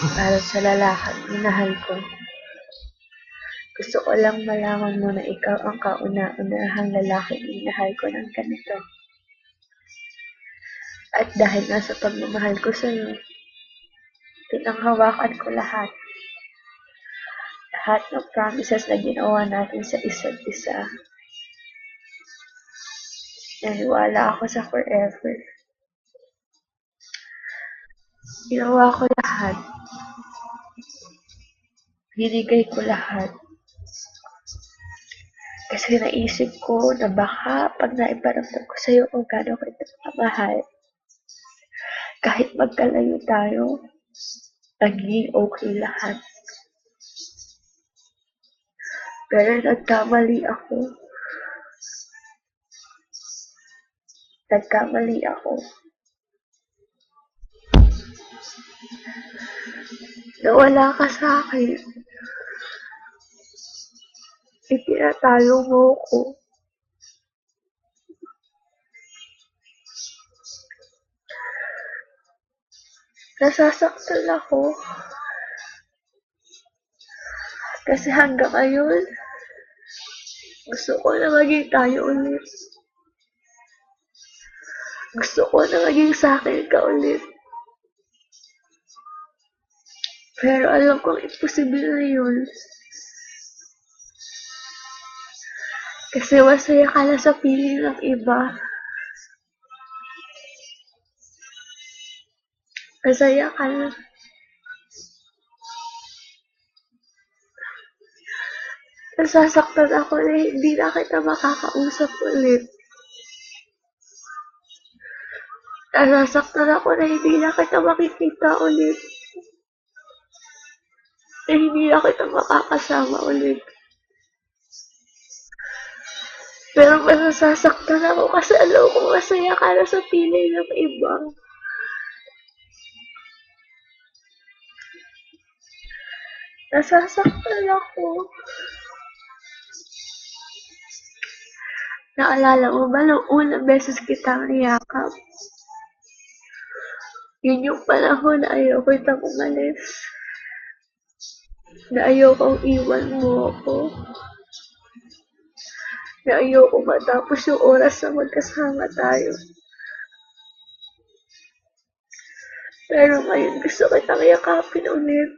para sa lalaking minahal ko. Gusto ko lang malaman mo na ikaw ang kauna-unahang lalaking minahal ko ng ganito. At dahil nga sa pagmamahal ko sa'yo, pinanghawakan ko lahat. Lahat ng promises na ginawa natin sa isa't isa. Naniwala ako sa forever. Ginawa ko lahat. Binigay ko lahat. Kasi naisip ko na baka pag naiparamdam ko sa'yo kung gaano ko ito kamahal, kahit magkalayo tayo, nagiging okay lahat. Pero nagkamali ako. Nagkamali ako. Nawala ka sa akin. Itinatalo mo ko. Nasasaktan ako. Kasi hanggang ngayon, gusto ko na maging tayo ulit. Gusto ko na maging sa akin ka ulit. Pero alam kong imposible na yun. Kasi masaya ka na sa piling ng iba. Masaya ka na. Nasasaktan ako na hindi na kita makakausap ulit. Nasasaktan ako na hindi na kita makikita ulit. Na hindi na kita makakasama ulit. Pero mas nasasaktan ako kasi alam ko masaya ka na sa piling ng iba. Nasasaktan ako. Naalala mo ba nung unang beses kitang niyakap? Yun yung panahon na ayaw ko itang umalis. Na ayaw kong iwan mo ako. Na ayaw ko matapos yung oras na magkasama tayo. Pero ngayon gusto kitang yakapin ulit.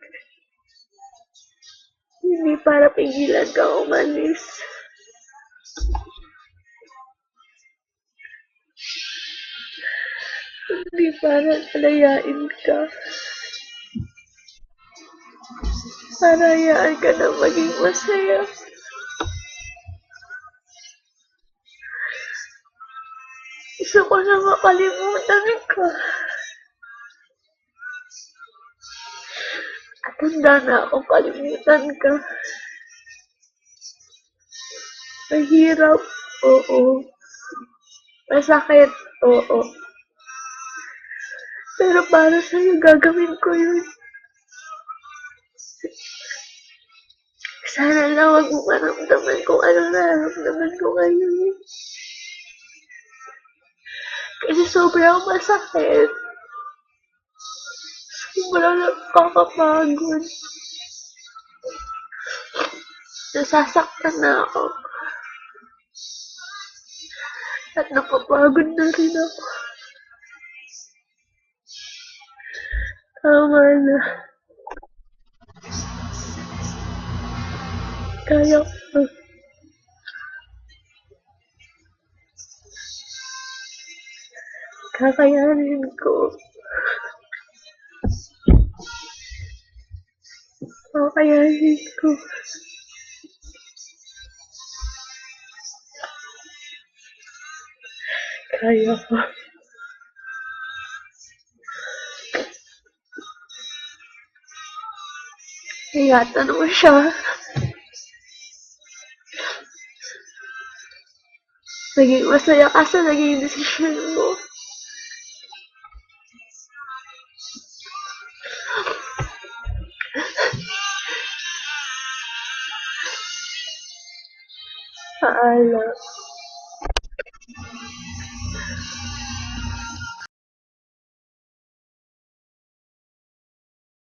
Hindi para pigilan ka umalis. Hindi para palayain ka. Para hayaan ka na maging masaya. Gusto ko na makalimutan ka. At handa na akong kalimutan ka. Mahirap, oo. Masakit, oo. Pero para sa'yo, gagawin ko yun. Sana lang wag mo maramdaman kung anong nararamdaman ko ngayon. Kasi sobrang masakit. Sobrang nakakapagod. Nasasaktan na ako. At napapagod na rin ako. Tama na. Kaya ko. Kakayanin ko. Kakayanin ko. Kaya ko. Ingatan mo siya. Naging masaya ka sa naging desisyon mo. Paalam.